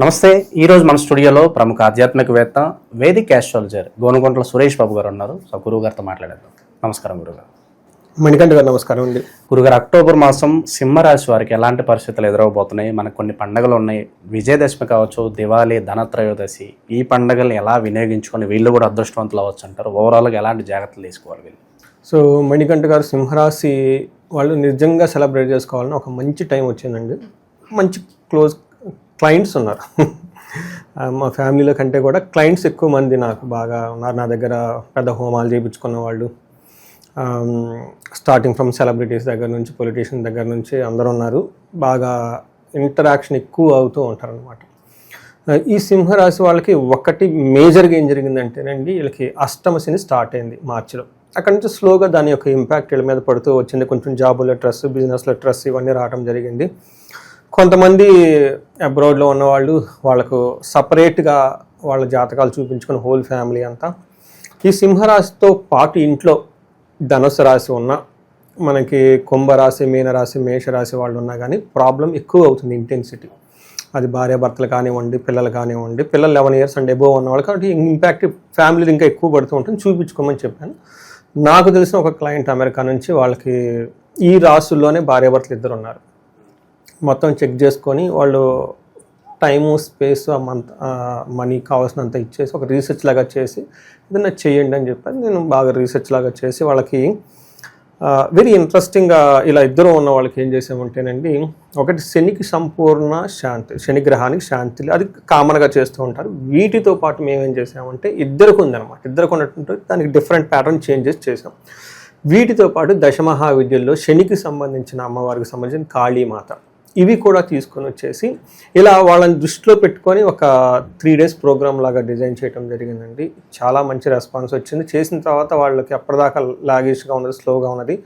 నమస్తే ఈ రోజు మన స్టూడియోలో ప్రముఖ ఆధ్యాత్మికవేత్త వేదిక్ ఆస్ట్రాలజర్ గోనుగుంట్ల సురేష్ బాబు గారు ఉన్నారు. సో గురువు గారితో మాట్లాడేద్దాం. నమస్కారం గురుగారు మణికంఠ గారు నమస్కారం అండి. గురుగారు అక్టోబర్ మాసం సింహరాశి వారికి ఎలాంటి పరిస్థితులు ఎదురవబోతున్నాయి? మనకు కొన్ని పండుగలు ఉన్నాయి. విజయదశమి కావచ్చు దివాళీ ధనత్రయోదశి. ఈ పండుగల్ని ఎలా వినియోగించుకొని వీళ్ళు కూడా అదృష్టవంతులు అవ్వచ్చు అంటారు? ఓవరాల్గా ఎలాంటి జాగ్రత్తలు తీసుకోవాలి వీళ్ళు? సో మణికంఠ గారు సింహరాశి వాళ్ళు నిజంగా సెలబ్రేట్ చేసుకోవాలని ఒక మంచి టైం వచ్చిందండి. మంచి క్లోజ్ క్లయింట్స్ ఉన్నారు. మా ఫ్యామిలీలో కంటే కూడా క్లయింట్స్ ఎక్కువ మంది నాకు బాగా ఉన్నారు. నా దగ్గర పెద్ద హోమాలు చేయించుకున్న వాళ్ళు స్టార్టింగ్ ఫ్రమ్ సెలబ్రిటీస్ దగ్గర నుంచి పొలిటీషియన్ దగ్గర నుంచి అందరూ ఉన్నారు. బాగా ఇంటరాక్షన్ ఎక్కువ అవుతూ ఉంటారు అనమాట ఈ సింహరాశి వాళ్ళకి ఒకటి మేజర్గా ఏం జరిగిందంటేనండి వీళ్ళకి అష్టమ శని స్టార్ట్ అయింది మార్చిలో. అక్కడ నుంచి స్లోగా దాని యొక్క ఇంపాక్ట్ వీళ్ళ మీద పడుతూ వచ్చింది. కొంచెం జాబులో ట్రస్ బిజినెస్లో ట్రస్ ఇవన్నీ రావడం జరిగింది. కొంతమంది అబ్రాడ్లో ఉన్నవాళ్ళు వాళ్ళకు సపరేట్గా వాళ్ళ జాతకాలు చూపించుకుని హోల్ ఫ్యామిలీ అంతా. ఈ సింహరాశితో పాటు ఇంట్లో ధనుసు రాశి ఉన్న మనకి కుంభరాశి మీనరాశి మేషరాశి వాళ్ళు ఉన్నా కానీ ప్రాబ్లం ఎక్కువ అవుతుంది ఇంటెన్సిటీ. అది భార్యాభర్తలు కానివ్వండి పిల్లలు కానివ్వండి పిల్లలు లెవెన్ ఇయర్స్ అండ్ ఎబో ఉన్నవాళ్ళు కాబట్టి ఇంపాక్ట్ ఫ్యామిలీలు ఇంకా ఎక్కువ పడుతూ ఉంటుంది. చూపించుకోమని చెప్పాను. నాకు తెలిసిన ఒక క్లయింట్ అమెరికా నుంచి వాళ్ళకి ఈ రాసుల్లోనే భార్యాభర్తలు ఇద్దరు ఉన్నారు. మొత్తం చెక్ చేసుకొని వాళ్ళు టైము స్పేస్ మంత్ మనీ కావాల్సినంత ఇచ్చేసి ఒక రీసెర్చ్ లాగా చేసి ఏదైనా చేయండి అని చెప్పాను నేను బాగా రీసెర్చ్ లాగా చేసి వాళ్ళకి వెరీ ఇంట్రెస్టింగ్గా ఇలా ఇద్దరు ఉన్న వాళ్ళకి ఏం చేసామంటేనండి ఒకటి శనికి సంపూర్ణ శాంతి శని గ్రహానికి శాంతి అది కామన్గా చేస్తూ ఉంటారు. వీటితో పాటు మేము ఏం చేసామంటే ఇద్దరికి ఉందన్నమాట ఇద్దరికి ఉన్నట్టు దానికి డిఫరెంట్ ప్యాటర్న్ చేంజెస్ చేసాం. వీటితో పాటు దశమహా విద్యల్లో శనికి సంబంధించిన అమ్మవారికి సంబంధించిన కాళీమాత ఇవి కూడా తీసుకొని వచ్చేసి ఇలా వాళ్ళని దృష్టిలో పెట్టుకొని ఒక త్రీ డేస్ ప్రోగ్రామ్ లాగా డిజైన్ చేయడం జరిగిందండి. చాలా మంచి రెస్పాన్స్ వచ్చింది. చేసిన తర్వాత వాళ్ళకి అప్పటిదాకా లాగేజ్గా ఉన్నది స్లోగా ఉన్నది.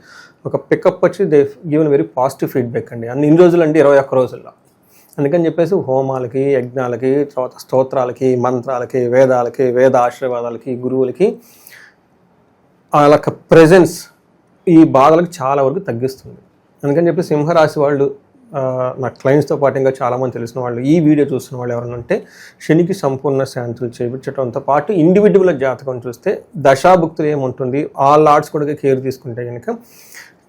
ఒక పికప్ వచ్చి they given very positive feedback అండి. అన్ని ఇన్ని రోజులు అండి ఇరవై ఒక్క రోజుల్లో. అందుకని చెప్పేసి హోమాలకి యజ్ఞాలకి తర్వాత స్తోత్రాలకి మంత్రాలకి వేదాలకి వేద ఆశీర్వాదాలకి గురువులకి వాళ్ళ యొక్క ప్రెజెన్స్ ఈ బాధలకు చాలా వరకు తగ్గిస్తుంది. అందుకని చెప్పి సింహరాశి వాళ్ళు నా క్లయింట్స్తో పాటు ఇంకా చాలామంది తెలిసిన వాళ్ళు ఈ వీడియో చూస్తున్న వాళ్ళు ఎవరైనా ఉంటే శనికి సంపూర్ణ శాంతులు చేయించడంతో పాటు ఇండివిజువల్ జాతకం చూస్తే దశాభుక్తులు ఏముంటుంది ఆ లార్డ్స్ కూడా కేర్ తీసుకుంటే కనుక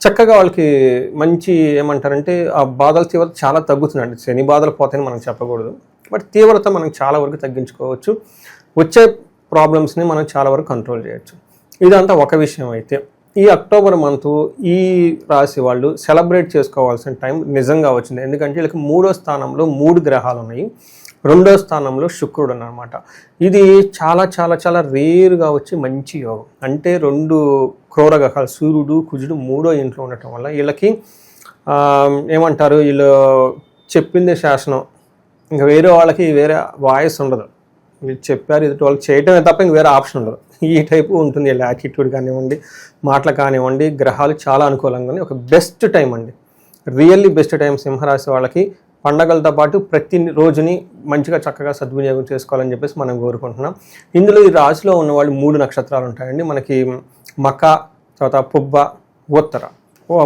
చక్కగా వాళ్ళకి మంచి ఏమంటారంటే ఆ బాధల తీవ్రత చాలా తగ్గుతుందండి. శని బాధలు పోతాయని మనం చెప్పకూడదు. బట్ తీవ్రత మనం చాలా వరకు తగ్గించుకోవచ్చు. వచ్చే ప్రాబ్లమ్స్ని మనం చాలా వరకు కంట్రోల్ చేయొచ్చు. ఇదంతా ఒక విషయం అయితే. ఈ అక్టోబర్ మంత్ ఈ రాశి వాళ్ళు సెలబ్రేట్ చేసుకోవాల్సిన టైం నిజంగా వచ్చింది. ఎందుకంటే వీళ్ళకి మూడో స్థానంలో మూడు గ్రహాలు ఉన్నాయి. రెండో స్థానంలో శుక్రుడు అనమాట ఇది చాలా చాలా చాలా రేరుగా వచ్చి మంచి యోగం. అంటే రెండు క్రోర గ్రహాలు సూర్యుడు కుజుడు మూడో ఇంట్లో ఉండటం వల్ల వీళ్ళకి ఏమంటారు? వీళ్ళు చెప్పింది శాసనం. ఇంకా వేరే వాళ్ళకి వేరే వాయిస్ ఉండదు. వీళ్ళు చెప్పారు ఇది వాళ్ళు చేయటమే తప్ప ఇంక వేరే ఆప్షన్ ఉండదు. ఈ టైపు ఉంటుంది వీళ్ళ యాటిట్యూడ్ కానివ్వండి మాటలు కానివ్వండి గ్రహాలు చాలా అనుకూలంగా ఉన్నాయి. ఒక బెస్ట్ టైం అండి. రియల్లీ బెస్ట్ టైం సింహరాశి వాళ్ళకి పండగలతో పాటు ప్రతి రోజుని మంచిగా చక్కగా సద్వినియోగం చేసుకోవాలని చెప్పేసి మనం కోరుకుంటున్నాం. ఇందులో ఈ రాశిలో ఉన్న వాళ్ళు మూడు నక్షత్రాలు ఉంటాయండి. మనకి మక తర్వాత పుబ్బ ఉత్తర. ఓ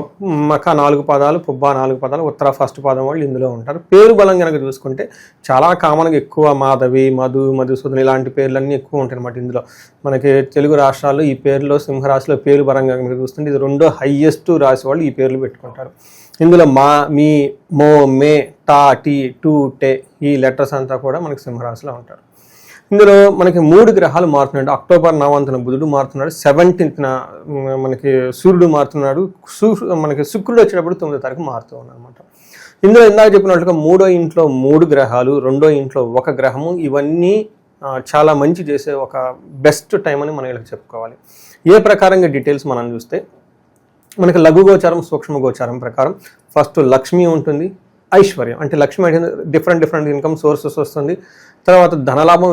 మక నాలుగు పదాలు పుబ్బా నాలుగు పదాలు ఉత్తర ఫస్ట్ పదం వాళ్ళు ఇందులో ఉంటారు. పేరు బలం కనుక చూసుకుంటే చాలా కామన్గా ఎక్కువ మాధవి మధు మధుసూదన్ ఇలాంటి పేర్లన్నీ ఎక్కువ ఉంటాయి అన్నమాట ఇందులో. మనకి తెలుగు రాష్ట్రాల్లో ఈ పేర్లో సింహరాశిలో పేరు బలంగా కనుక చూస్తుంటే ఇది రెండో హయ్యెస్ట్ రాశి వాళ్ళు ఈ పేర్లు పెట్టుకుంటారు. ఇందులో మా మీ మో మే టా టీ టూ టే ఈ లెటర్స్ అంతా కూడా మనకి సింహరాశిలో ఉంటారు. ఇందులో మనకి మూడు గ్రహాలు మారుతున్నాడు అక్టోబర్ నవంతున బుధుడు మారుతున్నాడు సెవెంటీన్త్న మనకి సూర్యుడు మారుతున్నాడు మనకి శుక్రుడు వచ్చేటప్పుడు తొమ్మిదో తారీఖు మారుతూ ఉన్నాడు అనమాట ఇందులో ఇందాక చెప్పినట్లుగా మూడో ఇంట్లో మూడు గ్రహాలు రెండో ఇంట్లో ఒక గ్రహము ఇవన్నీ చాలా మంచి చేసే ఒక బెస్ట్ టైం అని మనం వీళ్ళకి చెప్పుకోవాలి. ఏ ప్రకారంగా డీటెయిల్స్ మనం చూస్తే మనకి లఘు గోచారం సూక్ష్మ గోచారం ప్రకారం ఫస్ట్ లక్ష్మి ఉంటుంది ఐశ్వర్యం. అంటే లక్ష్మి అంటే డిఫరెంట్ డిఫరెంట్ ఇన్కమ్ సోర్సెస్ వస్తుంది. తర్వాత ధనలాభం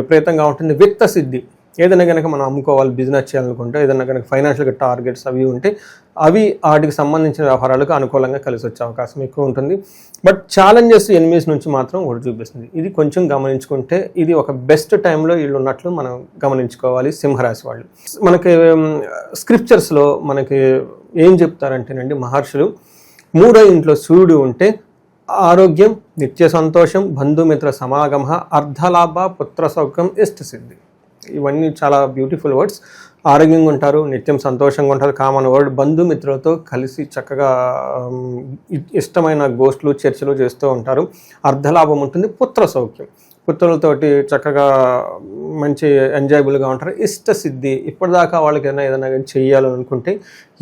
విపరీతంగా ఉంటుంది. వ్యక్త సిద్ధి ఏదైనా కనుక మనం అమ్ముకోవాలి బిజినెస్ చేయాలనుకుంటే ఏదైనా కనుక ఫైనాన్షియల్గా టార్గెట్స్ అవి ఉంటే అవి వాటికి సంబంధించిన వ్యవహారాలకు అనుకూలంగా కలిసి వచ్చే అవకాశం ఎక్కువ ఉంటుంది. బట్ ఛాలెంజెస్ ఎనిమిస్ నుంచి మాత్రం ఒకటి చూపిస్తుంది. ఇది కొంచెం గమనించుకుంటే ఇది ఒక బెస్ట్ టైంలో వీళ్ళు ఉన్నట్లు మనం గమనించుకోవాలి సింహరాశి వాళ్ళు. మనకి స్క్రిప్చర్స్లో మనకి ఏం చెప్తారంటేనండి మహర్షులు మూడో ఇంట్లో సూర్యుడు ఉంటే ఆరోగ్యం నిత్య సంతోషం బంధుమిత్ర సమాగమ అర్ధలాభ పుత్ర సౌఖ్యం ఇష్ట సిద్ధి. ఇవన్నీ చాలా బ్యూటిఫుల్ వర్డ్స్ ఆరోగ్యంగా ఉంటారు నిత్యం సంతోషంగా ఉంటారు కామన్ వర్డ్ బంధుమిత్రులతో కలిసి చక్కగా ఇష్టమైన గోష్ఠులు చర్చలు చేస్తూ ఉంటారు. అర్ధలాభం ఉంటుంది పుత్ర సౌఖ్యం. పుత్రులతోటి చక్కగా మంచి ఎంజాయబుల్గా ఉంటారు. ఇష్ట సిద్ధి. ఇప్పటిదాకా వాళ్ళకి ఏదైనా ఏదైనా కానీ చెయ్యాలని అనుకుంటే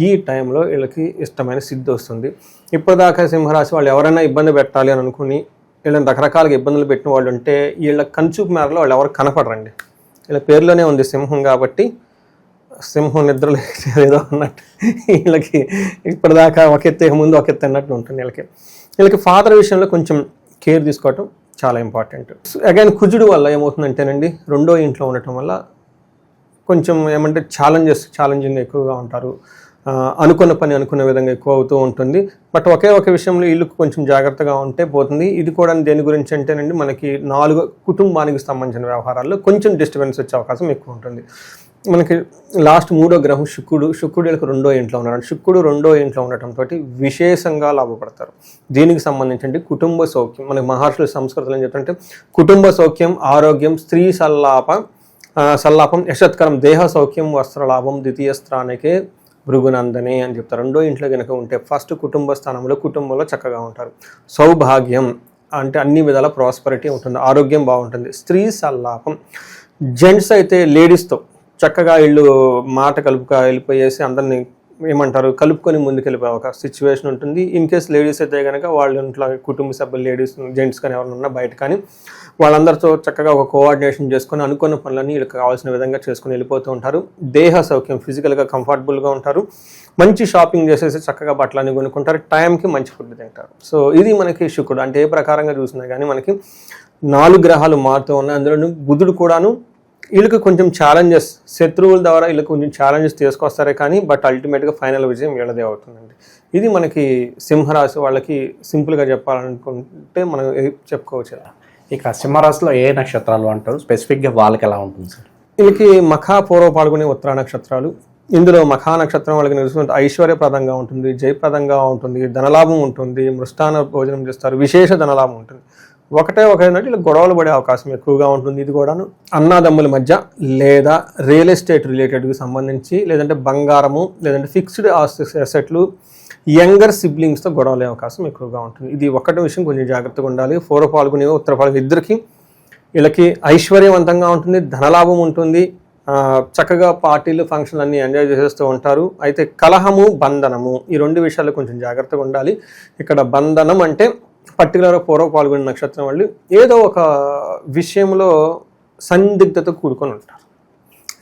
ఈ టైంలో వీళ్ళకి ఇష్టమైన సిద్ధి వస్తుంది. ఇప్పటిదాకా సింహరాశి వాళ్ళు ఎవరైనా ఇబ్బంది పెట్టాలి అని అనుకుని వీళ్ళని రకరకాలుగా ఇబ్బందులు పెట్టిన వాళ్ళు ఉంటే వీళ్ళ కంచూపు మేరలో వాళ్ళు ఎవరు కనపడరండి. వీళ్ళ పేరులోనే ఉంది సింహం కాబట్టి సింహం నిద్రలో ఏదో అన్నట్టు వీళ్ళకి ఇప్పటిదాకా ఒక ఎత్తే ముందు ఒక ఎత్తు అన్నట్టు ఉంటుంది వీళ్ళకి. వీళ్ళకి ఫాదర్ విషయంలో కొంచెం కేర్ తీసుకోవటం చాలా ఇంపార్టెంట్ అగైన్ కుజుడు వల్ల ఏమవుతుందంటేనండి రెండో ఇంట్లో ఉండటం వల్ల కొంచెం ఏమంటే ఛాలెంజెస్ ఛాలెంజింగ్ ఎక్కువగా ఉంటారు. అనుకున్న పని అనుకున్న విధంగా ఎక్కువ అవుతూ ఉంటుంది. బట్ ఒకే ఒక విషయంలో ఇల్లు కొంచెం జాగ్రత్తగా ఉంటే పోతుంది. ఇది కూడా దేని గురించి అంటేనండి మనకి నాలుగు కుటుంబానికి సంబంధించిన వ్యవహారాల్లో కొంచెం డిస్టర్బెన్స్ వచ్చే అవకాశం ఎక్కువ ఉంటుంది. మనకి లాస్ట్ మూడో గ్రహం శుక్రుడు శుక్రుడు వీళ్ళకి రెండో ఇంట్లో ఉన్నాడు. శుక్రుడు రెండో ఇంట్లో ఉండటంతో విశేషంగా లాభపడతారు. దీనికి సంబంధించి కుటుంబ సౌఖ్యం. మనకి మహర్షుల సంస్కృతులు ఏం చెప్తుంటే కుటుంబ సౌఖ్యం ఆరోగ్యం స్త్రీ సల్లాప సల్లాపం యశత్కరం దేహ సౌఖ్యం వస్త్రలాభం ద్వితీయ స్థానికే భృగునందనే అని చెప్తారు. రెండో ఇంట్లో కనుక ఉంటే ఫస్ట్ కుటుంబ స్థానంలో కుటుంబంలో చక్కగా ఉంటారు. సౌభాగ్యం అంటే అన్ని విధాల ప్రాస్పరిటీ ఉంటుంది. ఆరోగ్యం బాగుంటుంది. స్త్రీ సల్లాపం. జెంట్స్ అయితే లేడీస్తో చక్కగా వీళ్ళు మాట కలుపుక వెళ్ళిపోయేసి అందరినీ ఏమంటారు కలుపుకొని ముందుకు వెళ్ళిపోయే ఒక సిచ్యువేషన్ ఉంటుంది. ఇన్ కేస్ లేడీస్ అయితే కనుక వాళ్ళ ఇంట్లో కుటుంబ సభ్యులు లేడీస్ జెంట్స్ కానీ ఎవరైనా ఉన్నా బయట కానీ వాళ్ళందరితో చక్కగా ఒక కోఆర్డినేషన్ చేసుకొని అనుకున్న పనులన్నీ వీళ్ళకి కావాల్సిన విధంగా చేసుకుని వెళ్ళిపోతూ ఉంటారు. దేహ సౌఖ్యం ఫిజికల్గా కంఫర్టబుల్గా ఉంటారు. మంచి షాపింగ్ చేసేసి చక్కగా బట్టలన్నీ కొనుక్కుంటారు. టైంకి మంచి ఫుడ్ తింటారు. సో ఇది మనకి శుక్రుడు అంటే ఏ ప్రకారంగా చూసినా కానీ మనకి నాలుగు గ్రహాలు మారుతూ ఉన్నాయి. అందులోనూ బుధుడు కూడాను వీళ్ళకి కొంచెం ఛాలెంజెస్ శత్రువుల ద్వారా వీళ్ళకి కొంచెం ఛాలెంజెస్ తీసుకొస్తారే కానీ బట్ అల్టిమేట్గా ఫైనల్ విజయం వీళ్ళదే అవుతుందండి. ఇది మనకి సింహరాశి వాళ్ళకి సింపుల్గా చెప్పాలనుకుంటే మనం చెప్పుకోవచ్చు. ఇక సింహరాశిలో ఏ నక్షత్రాలు అంటారు? స్పెసిఫిక్గా వాళ్ళకి ఎలా ఉంటుంది సార్? వీళ్ళకి మఖా పూర్వ పాల్గొనే ఉత్తరా నక్షత్రాలు. ఇందులో మఖా నక్షత్రం వాళ్ళకి నిలుస్తుంది ఐశ్వర్యప్రదంగా ఉంటుంది జయప్రదంగా ఉంటుంది ధనలాభం ఉంటుంది మృష్టాన భోజనం చేస్తారు విశేష ధనలాభం ఉంటుంది. ఒకటే ఒక ఏంటంటే ఇలా గొడవలు పడే అవకాశం ఎక్కువగా ఉంటుంది ఇది కూడాను. అన్నాదమ్ముల మధ్య లేదా రియల్ ఎస్టేట్ రిలేటెడ్కి సంబంధించి లేదంటే బంగారము లేదంటే ఫిక్స్డ్ అసెట్లు యంగర్ సిబ్లింగ్స్తో గొడవలే అవకాశం ఎక్కువగా ఉంటుంది. ఇది ఒకటి విషయం కొంచెం జాగ్రత్తగా ఉండాలి. ఫోర్ పాల్గొనే ఉత్తర పాల్గొనే ఇద్దరికి వీళ్ళకి ఐశ్వర్యవంతంగా ఉంటుంది ధనలాభం ఉంటుంది. చక్కగా పార్టీలు ఫంక్షన్లు అన్నీ ఎంజాయ్ చేసేస్తూ ఉంటారు. అయితే కలహము బంధనము ఈ రెండు విషయాలు కొంచెం జాగ్రత్తగా ఉండాలి. ఇక్కడ బంధనం అంటే పర్టికులర్ పూర్వ పాల్గొనే నక్షత్రం వాళ్ళు ఏదో ఒక విషయంలో సందిగ్ధత కూడుకొని ఉంటారు.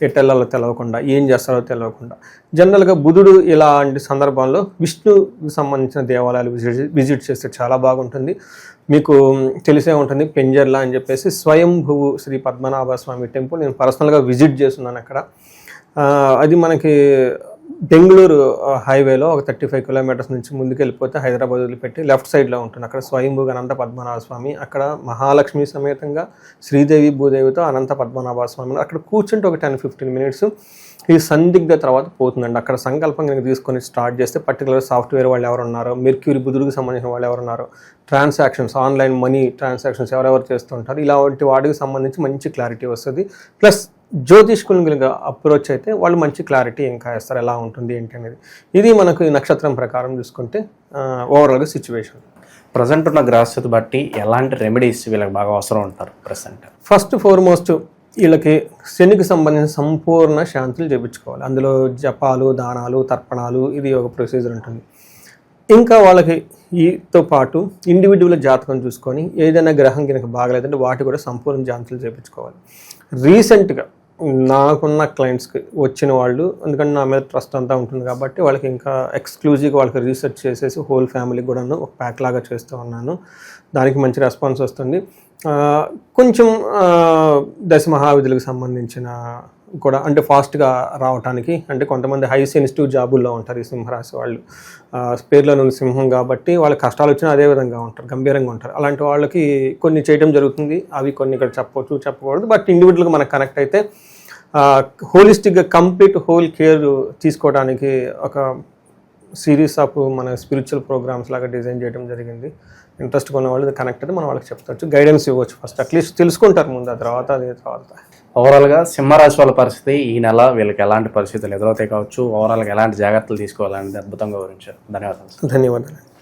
ఎట్టెళ్ళలో తెలవకుండా ఏం చేస్తారో తెలవకుండా. జనరల్గా బుధుడు ఇలాంటి సందర్భాల్లో విష్ణుకు సంబంధించిన దేవాలయాలు విజిట్ విజిట్ చేస్తే చాలా బాగుంటుంది. మీకు తెలిసే ఉంటుంది పెంజర్లా అని చెప్పేసి స్వయంభువు శ్రీ పద్మనాభ స్వామి టెంపుల్ నేను పర్సనల్గా విజిట్ చేస్తున్నాను అక్కడ. అది మనకి బెంగళూరు హైవేలో ఒక థర్టీ ఫైవ్ కిలోమీటర్స్ నుంచి ముందుకు వెళ్ళిపోతే హైదరాబాద్ వదిలిపెట్టి లెఫ్ట్ సైడ్లో ఉంటుంది. అక్కడ స్వయంభూ అనంత పద్మనాభ స్వామి అక్కడ మహాలక్ష్మి సమేతంగా శ్రీదేవి భూదేవితో అనంత పద్మనాభ స్వామి అక్కడ కూర్చుంటే ఒక టెన్ ఫిఫ్టీన్ మినిట్స్ ఈ సందిగ్ధ తర్వాత పోతుందండి. అక్కడ సంకల్పం కనుక తీసుకొని స్టార్ట్ చేస్తే పర్టికులర్ సాఫ్ట్వేర్ వాళ్ళు ఎవరు ఉన్నారో మెర్క్యూరి బుధుడికి సంబంధించిన వాళ్ళు ఎవరు ఉన్నారో ట్రాన్సాక్షన్స్ ఆన్లైన్ మనీ ట్రాన్సాక్షన్స్ ఎవరెవరు చేస్తుంటారు ఇలాంటి వాటికి సంబంధించి మంచి క్లారిటీ వస్తుంది. ప్లస్ జ్యోతిష్కుని కనుక అప్రోచ్ అయితే వాళ్ళు మంచి క్లారిటీ ఇంకా ఇస్తారు ఎలా ఉంటుంది ఏంటి అనేది. ఇది మనకు ఈ నక్షత్రం ప్రకారం చూసుకుంటే ఓవరాల్గా సిచ్యువేషన్ ప్రజెంట్ ఉన్న గ్రహస్థితి బట్టి ఎలాంటి రెమెడీస్ వీళ్ళకి బాగా అవసరం ఉంటారు ప్రజెంట్ ఫస్ట్ ఫార్మోస్ట్ వీళ్ళకి శనికి సంబంధించిన సంపూర్ణ శాంతులు చేయించుకోవాలి అందులో జపాలు దానాలు తర్పణాలు ఇది ఒక ప్రొసీజర్ ఉంటుంది. ఇంకా వాళ్ళకి ఈతో పాటు ఇండివిజువల్ జాతకం చూసుకొని ఏదైనా గ్రహం కనుక బాగలేదంటే వాటి కూడా సంపూర్ణ జాంతులు చేయించుకోవాలి రీసెంట్గా నాకున్న క్లయింట్స్కి వచ్చిన వాళ్ళు ఎందుకంటే నా మీద ట్రస్ట్ అంతా ఉంటుంది కాబట్టి వాళ్ళకి ఇంకా ఎక్స్క్లూజివ్గా వాళ్ళకి రీసెర్చ్ చేసేసి హోల్ ఫ్యామిలీకి కూడాను ఒక ప్యాక్ లాగా చేస్తూ ఉన్నాను. దానికి మంచి రెస్పాన్స్ వస్తుంది. కొంచెం దశ మహావిధులకు సంబంధించిన కూడా అంటే ఫాస్ట్గా రావటానికి అంటే కొంతమంది హై సెన్సిటివ్ జాబుల్లో ఉంటారు ఈ సింహరాశి వాళ్ళు. పేర్లో ఉన్న సింహం కాబట్టి వాళ్ళ కష్టాలు వచ్చినా అదే విధంగా ఉంటారు గంభీరంగా ఉంటారు. అలాంటి వాళ్ళకి కొన్ని చేయడం జరుగుతుంది అవి కొన్ని ఇక్కడ చెప్పవచ్చు చెప్పకూడదు. బట్ ఇండివిజువల్గా మనకు కనెక్ట్ అయితే హోలిస్టిక్గా కంప్లీట్ హోల్ కేర్ తీసుకోవడానికి ఒక సిరీస్ ఆఫ్ మన స్పిరిచువల్ ప్రోగ్రామ్స్ లాగా డిజైన్ చేయడం జరిగింది. ఇంట్రెస్ట్ కొన్న వాళ్ళు కనెక్ట్ అయితే మనం వాళ్ళకి చెప్తాచ్చు గైడెన్స్ ఇవ్వచ్చు ఫస్ట్. అట్లీస్ట్ తెలుసుకుంటారు ముందు ఆ తర్వాత అది తర్వాత. ఓవరాల్గా సింహరాశి వాళ్ళ పరిస్థితి ఈ నెల వీళ్ళకి ఎలాంటి పరిస్థితులు ఎదురవుతాయి కావచ్చు? ఓవరాల్గా ఎలాంటి జాగ్రత్తలు తీసుకోవాలనేది అద్భుతంగా వివరించారు. ధన్యవాదాలు. ధన్యవాదాలు.